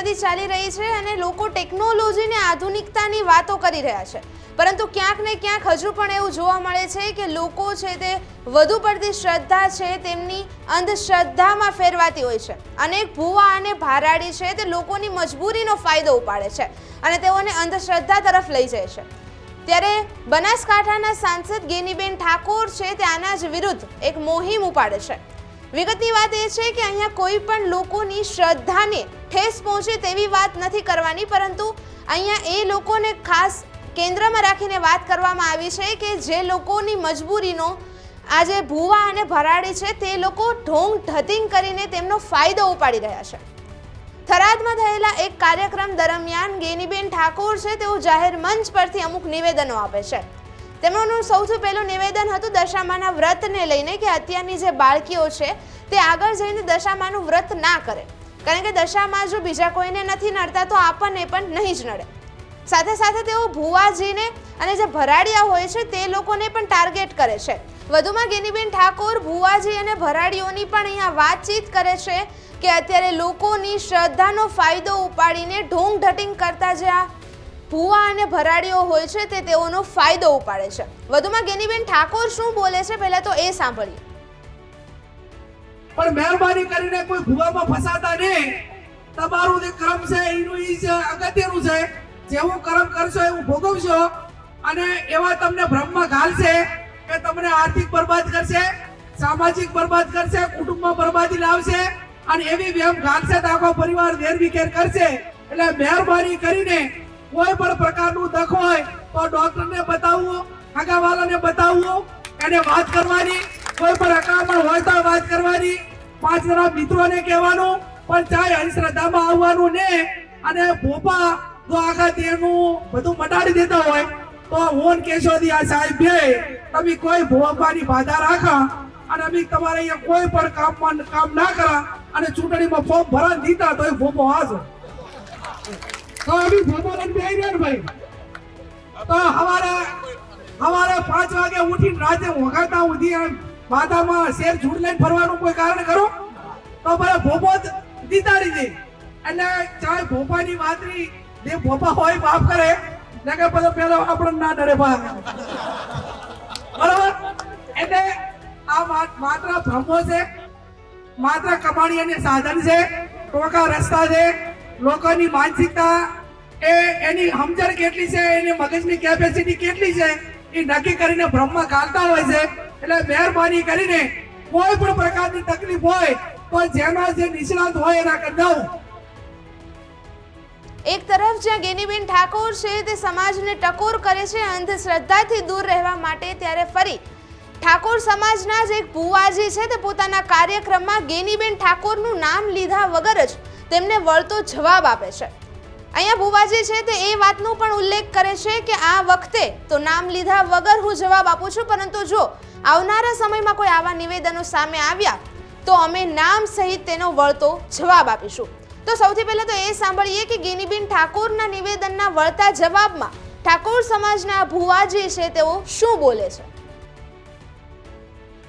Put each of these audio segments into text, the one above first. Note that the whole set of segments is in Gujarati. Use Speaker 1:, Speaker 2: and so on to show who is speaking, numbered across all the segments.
Speaker 1: સદી ચાલી રહી છે અને લોકો ટેકનોલોજીને આધુનિકતાની વાતો કરી રહ્યા છે. પરંતુ ક્યાંક ને ક્યાંક હજુ પણ એવું જોવા મળે છે કે લોકો છે તે વધુ પડતી શ્રદ્ધા છે તેમની અંધશ્રદ્ધામાં ફેરવાતી હોય છે. અનેક ભૂવા અને ભારાડી છે તે લોકોની મજબૂરીનો ફાયદો ઉપાડે છે અને તેઓને અંધશ્રદ્ધા તરફ લઈ જાય છે. ત્યારે બનાસકાંઠાના સાંસદ ગેનીબેન ઠાકોર છે તે આના જ વિરુદ્ધ એક મોહિમ ઉપાડે છે. વિગતની વાત એ છે કે અહીંયા કોઈ પણ લોકોની શ્રદ્ધાને ઠેસ પહોંચે તેવી વાત નથી કરવાની, પરંતુ અહીંયા એ લોકોને ખાસ કેન્દ્રમાં રાખીને વાત કરવામાં આવી છે કે જે લોકોની મજબૂરીનો આજે ભુવા અને ભરાડી છે તે લોકો ઢોંગ ઢતિંગ કરીને તેમનો ફાયદો ઉપાડી રહ્યા છે. થરાદમાં થયેલા એક કાર્યક્રમ દરમિયાન ગેનીબેન ઠાકોર છે તેઓ જાહેર મંચ પરથી અમુક નિવેદનો આપે છે. તેમનું સૌથી પહેલું નિવેદન હતું દશામાના વ્રતને લઈને કે અત્યારની જે બાળકીઓ છે, તે આગળ જઈને દશામાનું વ્રત ના કરે. કારણ કે દશામાં જો બીજા કોઈને નથી નડતા, તો આપણને પણ નહીં જ નડે. સાથે સાથે તેઓ ભુવાજીને અને જે ભરાડિયા હોય છે, તે લોકોને પણ ટાર્ગેટ કરે છે. વધુમાં ગેનીબેન ઠાકોર ભુવાજી અને ભરાડીઓની પણ અહીંયા વાતચીત કરે છે કે અત્યારે લોકોની શ્રદ્ધાનો ફાયદો ઉપાડીને ઢોંગ ઢટિંગ કરતા જે આ ભુવા અને ભરાડીઓ હોય છે તે તેઓનો ફાયદો ઉપાડે છે. વધુમાં ગેનીબેન ઠાકોર શું બોલે છે પહેલા તો એ સાંભળીએ.
Speaker 2: પણ મહેરબાની કરીને કોઈ ભૂવામાં ફસાતા નહીં તમારું જે કર્મ છે એનું ઈ છે અગત્યનું છે. જેવું કર્મ કરશો એવું ભોગવશો અને એવા તમને બ્રહ્મ ઘાલશે કે તમને આર્થિક બરબાદ કરશે, સામાજિક બરબાદ કરશે, કુટુંબમાં બરબાદી લાવશે અને એવી વ્યમ ઘાલશે તો આખો પરિવાર વેરવિખેર કરશે. એટલે મહેરબાની કરીને કોઈ પણ પ્રકારનું દખ હોય તો ડોક્ટરને બતાવવું આગાવાલાને બતાવવું એને વાત કરવાની, કોઈ પણ અકામણ હોય તો વાત કરવાની. પાંચ જણા મિત્રોને કહેવાનું, પણ ચાહે અંધશ્રદ્ધામાં આવવાનું ને. અને ભોપા જો આખા તેનું બધું મટાડી દેતા હોય, તો હું કેશોદી આ સાહેબ, તમે કોઈ ભોપાની બાધા રાખા અને અમે તમારે અહીંયા કોઈ પણ કામમાં કામ ના કરા અને ચૂંટણીમાં ફોર્મ ભરા દીધા તો એ ભોપો હાજો તો અમે ભોપો લઈને બેહી ભાઈ. તો હવારે હવારે પાંચ વાગે ઉઠીને રાતે વગાડતા એમ માથામાં શેર ઝૂડ લઈને ફરવાનું કોઈ કારણ કરો તો ભલે ભોપો જ દીતાડી દે. એટલે ચાહે ભોપાની વાતરી જે ભોપા હોય બાપ કરે. ને કે પછી પેલો આપણને ના ડરે બા બરાબર? એટલે આ માત્ર ભ્રમો છે, માત્ર કમાણીની સાધન છે ટોકા રસ્તા છે લોકોની માનસિકતા એ એની સમજણ કેટલી છે, એની મગજની કેપેસિટી કેટલી છે, એ નક્કી કરીને બ્રહ્મ ગાલતા હોય છે. એટલે મહેરબાની કરીને કોઈ પણ પ્રકારની તકલીફ હોય, તો જેના જે નિષ્ણાત હોય એના કરતા
Speaker 1: એક તરફ જ્યાં ગેનીબેન ઠાકોર છે, તે સમાજને ટકોર કરે છે, અંધશ્રદ્ધાથી દૂર રહેવા માટે ત્યારે ફરી ઠાકોર સમાજના જ એક ભુવાજી છે તે પોતાના કાર્યક્રમમાં ગેનીબેન ઠાકોરનું નામ લીધા વગર જ તેમને વળતો જવાબ આપે છે. અહીંયા ભુવાજી છે તે એ વાતનો પણ ઉલ્લેખ કરે છે કે આ વખતે તો નામ લીધા વગર હું જવાબ આપું છું, પરંતુ જો આવનારા સમયમાં કોઈ આવા નિવેદનો સામે આવ્યા, તો અમે નામ સહિત તેનો વળતો જવાબ આપીશું. તો સૌથી પહેલા તો એ સાંભળીએ કે ગેનીબેન ઠાકોરના નિવેદનના વળતા જવાબમાં ઠાકોર સમાજના ભુવાજી છે તેઓ શું બોલે છે?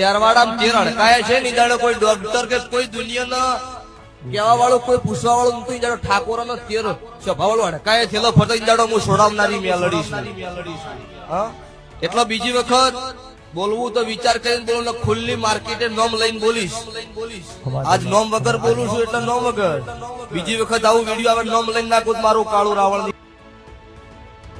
Speaker 3: ત્યારવાડા તેર છે ની જાણે કોઈ ડોક્ટર કે કોઈ દુનિયાના કેવા વાળો કોઈ પૂછવા નતું ઈ ઠાકોર નો તેર સભા વાળો અડકાય ઈ હું છોડાવનારી મેલડી એટલે બીજી વખત બોલવું તો વિચાર કરીને બોલું, ને ખુલ્લી માર્કેટે નોમ લઈને બોલીશ. આજ નોમ વગર બોલું છું એટલે નોમ વગર. બીજી વખત આવું વીડિયો આવે, નોમ લઈને નાખું મારું કાળું રાવણ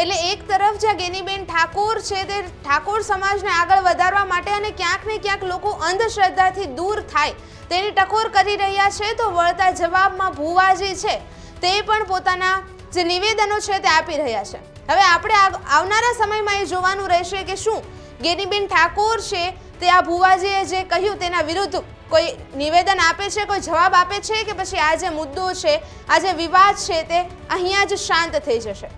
Speaker 1: એટલે એક તરફ જ્યાં ગેનીબેન ઠાકોર છે તે ઠાકોર સમાજને આગળ વધારવા માટે અને ક્યાંક ને ક્યાંક લોકો અંધશ્રદ્ધાથી દૂર થાય તેની ટકોર કરી રહ્યા છે, તો વળતા જવાબમાં ભુવાજી છે તે પણ પોતાના જે નિવેદનો છે તે આપી રહ્યા છે. હવે આપણે આવનારા સમયમાં એ જોવાનું રહેશે કે શું ગેનીબેન ઠાકોર છે તે આ ભુવાજીએ જે કહ્યું તેના વિરુદ્ધ કોઈ નિવેદન આપે છે, કોઈ જવાબ આપે છે કે પછી આ જે મુદ્દો છે, આ જે વિવાદ છે તે અહીંયા જ શાંત થઈ જશે?